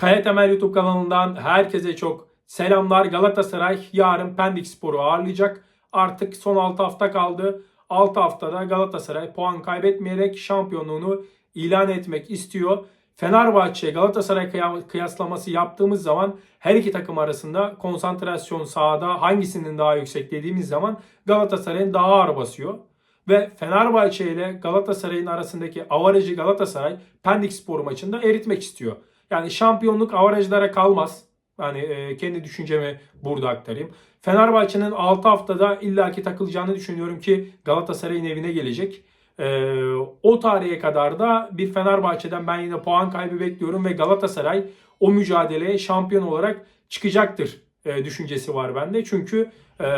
Kaya Temel YouTube kanalından herkese çok selamlar. Galatasaray yarın Pendik Spor'u ağırlayacak. Artık son 6 hafta kaldı. 6 haftada Galatasaray puan kaybetmeyerek şampiyonluğunu ilan etmek istiyor. Fenerbahçe Galatasaray kıya- kıyaslaması yaptığımız zaman her iki takım arasında konsantrasyon sahada hangisinin daha yüksek dediğimiz zaman Galatasaray'ın daha ağır basıyor. Ve Fenerbahçe ile Galatasaray'ın arasındaki avarajı Galatasaray Pendik Spor maçında eritmek istiyor. Yani şampiyonluk avarajlara kalmaz. Yani e, kendi düşüncemi burada aktarayım. Fenerbahçe'nin 6 haftada illaki takılacağını düşünüyorum ki Galatasaray'ın evine gelecek. E, o tarihe kadar da bir Fenerbahçe'den ben yine puan kaybı bekliyorum ve Galatasaray o mücadeleye şampiyon olarak çıkacaktır e, düşüncesi var bende. Çünkü e,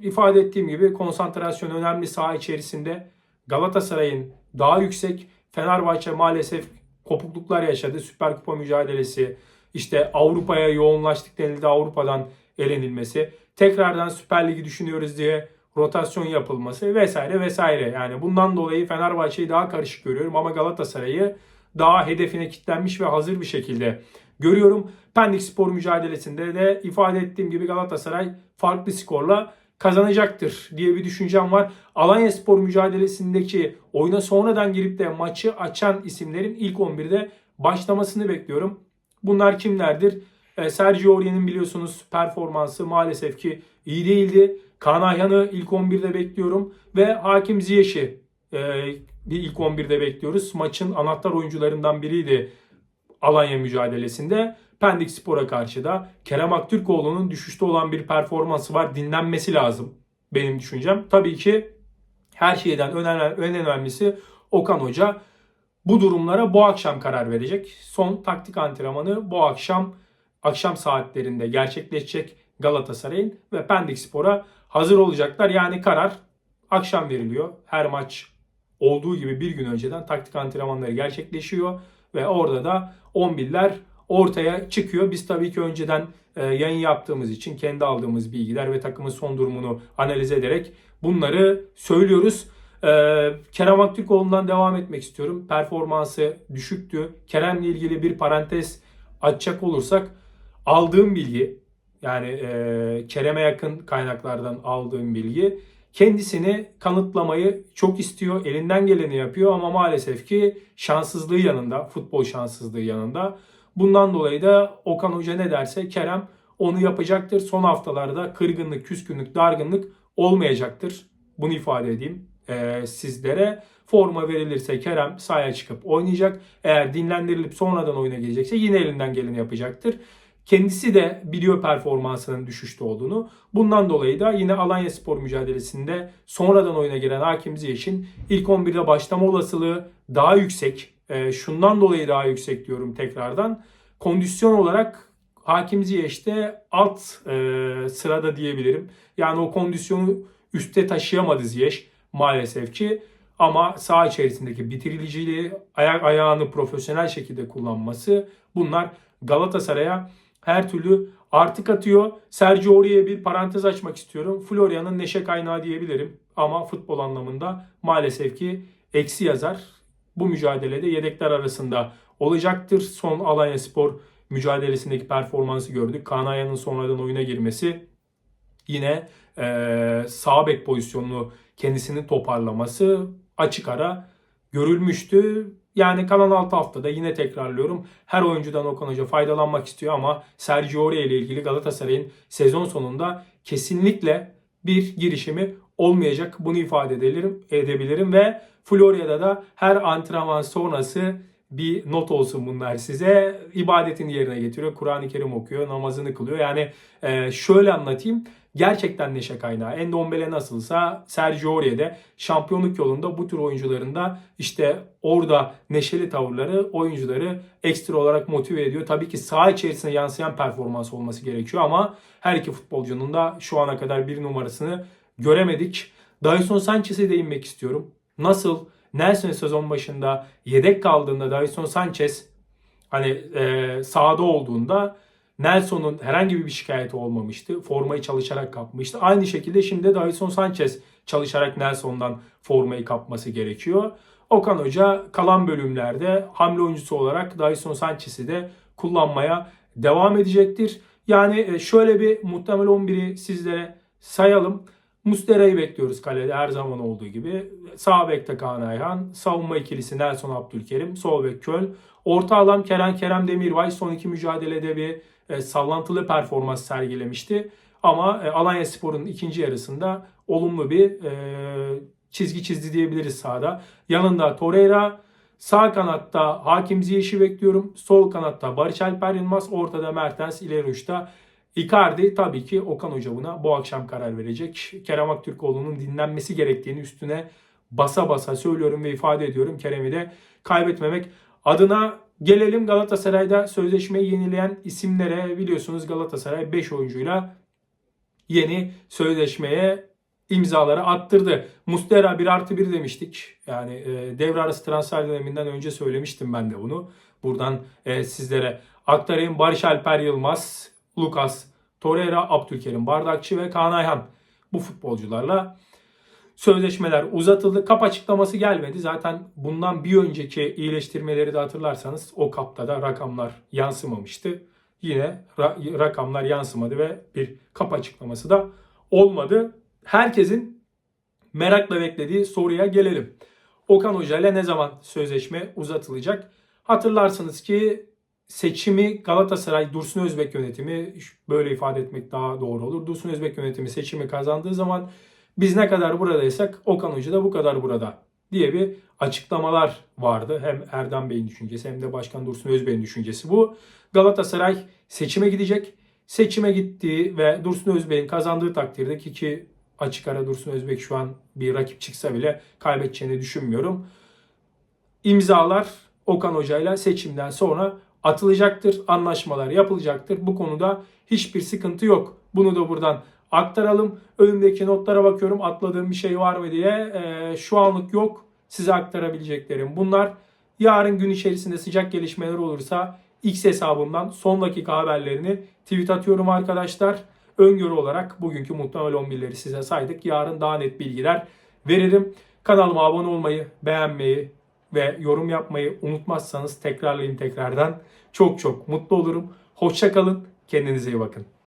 ifade ettiğim gibi konsantrasyon önemli saha içerisinde. Galatasaray'ın daha yüksek. Fenerbahçe maalesef kopukluklar yaşadı. Süper Kupa mücadelesi, işte Avrupa'ya yoğunlaştık denildi Avrupa'dan elenilmesi. Tekrardan Süper Ligi düşünüyoruz diye rotasyon yapılması vesaire vesaire. Yani bundan dolayı Fenerbahçe'yi daha karışık görüyorum ama Galatasaray'ı daha hedefine kilitlenmiş ve hazır bir şekilde görüyorum. Pendik Spor mücadelesinde de ifade ettiğim gibi Galatasaray farklı skorla kazanacaktır diye bir düşüncem var. Alanya Spor mücadelesindeki oyuna sonradan girip de maçı açan isimlerin ilk 11'de başlamasını bekliyorum. Bunlar kimlerdir? E, Sergio Aurier'in biliyorsunuz performansı maalesef ki iyi değildi. Kaan Ayhan'ı ilk 11'de bekliyorum ve Hakim Ziyech'i e, bir ilk 11'de bekliyoruz. Maçın anahtar oyuncularından biriydi Alanya mücadelesinde. Pendik Spor'a karşı da Kerem Aktürkoğlu'nun düşüşte olan bir performansı var. Dinlenmesi lazım benim düşüncem. Tabii ki her şeyden en önemlisi Okan Hoca bu durumlara bu akşam karar verecek. Son taktik antrenmanı bu akşam akşam saatlerinde gerçekleşecek Galatasaray'ın ve Pendik Spor'a hazır olacaklar. Yani karar akşam veriliyor. Her maç olduğu gibi bir gün önceden taktik antrenmanları gerçekleşiyor ve orada da 11'ler ortaya çıkıyor. Biz tabii ki önceden e, yayın yaptığımız için kendi aldığımız bilgiler ve takımın son durumunu analiz ederek bunları söylüyoruz. E, Kerem Aktürkoğlu'ndan devam etmek istiyorum. Performansı düşüktü. Kerem'le ilgili bir parantez açacak olursak aldığım bilgi yani e, Kerem'e yakın kaynaklardan aldığım bilgi kendisini kanıtlamayı çok istiyor. Elinden geleni yapıyor ama maalesef ki şanssızlığı yanında, futbol şanssızlığı yanında. Bundan dolayı da Okan Hoca ne derse Kerem onu yapacaktır. Son haftalarda kırgınlık, küskünlük, dargınlık olmayacaktır. Bunu ifade edeyim e, sizlere. Forma verilirse Kerem sahaya çıkıp oynayacak. Eğer dinlendirilip sonradan oyuna gelecekse yine elinden geleni yapacaktır. Kendisi de biliyor performansının düşüşte olduğunu. Bundan dolayı da yine Alanya Spor mücadelesinde sonradan oyuna giren Hakim Ziyech'in ilk 11'de başlama olasılığı daha yüksek. E, şundan dolayı daha yüksek diyorum tekrardan. Kondisyon olarak Hakim Ziyech'te alt e, sırada diyebilirim. Yani o kondisyonu üste taşıyamadı Ziyech maalesef ki. Ama saha içerisindeki bitiririciliği, ayak ayağını profesyonel şekilde kullanması bunlar Galatasaray'a her türlü artık atıyor. Sergio Aurier'e bir parantez açmak istiyorum. Florian'ın neşe kaynağı diyebilirim. Ama futbol anlamında maalesef ki eksi yazar. Bu mücadelede yedekler arasında olacaktır. Son Alanya Spor mücadelesindeki performansı gördük. Kaan Ayhan'ın sonradan oyuna girmesi yine e, sağ bek pozisyonunu kendisini toparlaması açık ara görülmüştü. Yani kalan 6 haftada yine tekrarlıyorum. Her oyuncudan Okan Hoca faydalanmak istiyor ama Sergio Aurier ile ilgili Galatasaray'ın sezon sonunda kesinlikle bir girişimi olmayacak. Bunu ifade edebilirim, edebilirim ve Florya'da da her antrenman sonrası bir not olsun bunlar size. İbadetini yerine getiriyor. Kur'an-ı Kerim okuyor. Namazını kılıyor. Yani e, şöyle anlatayım. Gerçekten neşe kaynağı. Endombele nasılsa Sergio Aurier'de şampiyonluk yolunda bu tür oyuncuların da işte orada neşeli tavırları oyuncuları ekstra olarak motive ediyor. Tabii ki saha içerisine yansıyan performans olması gerekiyor ama her iki futbolcunun da şu ana kadar bir numarasını göremedik. Davison Sanchez'e değinmek istiyorum. Nasıl Nelson sezon başında yedek kaldığında Davison Sanchez hani e, sahada olduğunda Nelson'un herhangi bir şikayeti olmamıştı. Formayı çalışarak kapmıştı. Aynı şekilde şimdi Davison Sanchez çalışarak Nelson'dan formayı kapması gerekiyor. Okan Hoca kalan bölümlerde hamle oyuncusu olarak Davison Sanchez'i de kullanmaya devam edecektir. Yani e, şöyle bir muhtemel 11'i sizlere sayalım. Mustera'yı bekliyoruz kalede her zaman olduğu gibi. Sağ bekte Kaan Ayhan. Savunma ikilisi Nelson Abdülkerim. Sol bek Köl. Orta alan Kerem Kerem Demirbay son iki mücadelede bir e, sallantılı performans sergilemişti. Ama e, Alanya Spor'un ikinci yarısında olumlu bir e, çizgi çizdi diyebiliriz sahada. Yanında Torreira, sağ kanatta Hakim Ziyech'i bekliyorum. Sol kanatta Barış Alper Yılmaz, ortada Mertens, ileri uçta Icardi tabii ki Okan Hoca buna bu akşam karar verecek. Kerem Aktürkoğlu'nun dinlenmesi gerektiğini üstüne basa basa söylüyorum ve ifade ediyorum. Kerem'i de kaybetmemek adına gelelim Galatasaray'da sözleşmeyi yenileyen isimlere biliyorsunuz Galatasaray 5 oyuncuyla yeni sözleşmeye imzaları attırdı. Mustera 1 artı 1 demiştik. Yani e, devre arası transfer döneminden önce söylemiştim ben de bunu. Buradan e, sizlere aktarayım. Barış Alper Yılmaz, Lucas Torreira, Abdülkerim Bardakçı ve Kaan Ayhan. Bu futbolcularla sözleşmeler uzatıldı. Kap açıklaması gelmedi. Zaten bundan bir önceki iyileştirmeleri de hatırlarsanız o kapta da rakamlar yansımamıştı. Yine ra- rakamlar yansımadı ve bir kap açıklaması da olmadı. Herkesin merakla beklediği soruya gelelim. Okan Hoca ile ne zaman sözleşme uzatılacak? Hatırlarsınız ki seçimi Galatasaray Dursun Özbek yönetimi böyle ifade etmek daha doğru olur. Dursun Özbek yönetimi seçimi kazandığı zaman biz ne kadar buradaysak Okan Hoca da bu kadar burada diye bir açıklamalar vardı. Hem Erdem Bey'in düşüncesi hem de Başkan Dursun Özbek'in düşüncesi bu. Galatasaray seçime gidecek. Seçime gittiği ve Dursun Özbek'in kazandığı takdirde ki, ki açık ara Dursun Özbek şu an bir rakip çıksa bile kaybedeceğini düşünmüyorum. İmzalar Okan Hoca ile seçimden sonra atılacaktır. Anlaşmalar yapılacaktır. Bu konuda hiçbir sıkıntı yok. Bunu da buradan aktaralım. Önümdeki notlara bakıyorum. Atladığım bir şey var mı diye. Ee, şu anlık yok. Size aktarabileceklerim bunlar. Yarın gün içerisinde sıcak gelişmeler olursa X hesabımdan son dakika haberlerini tweet atıyorum arkadaşlar. Öngörü olarak bugünkü muhtemel 11'leri size saydık. Yarın daha net bilgiler veririm. Kanalıma abone olmayı, beğenmeyi ve yorum yapmayı unutmazsanız tekrarlayın tekrardan. Çok çok mutlu olurum. Hoşça kalın. Kendinize iyi bakın.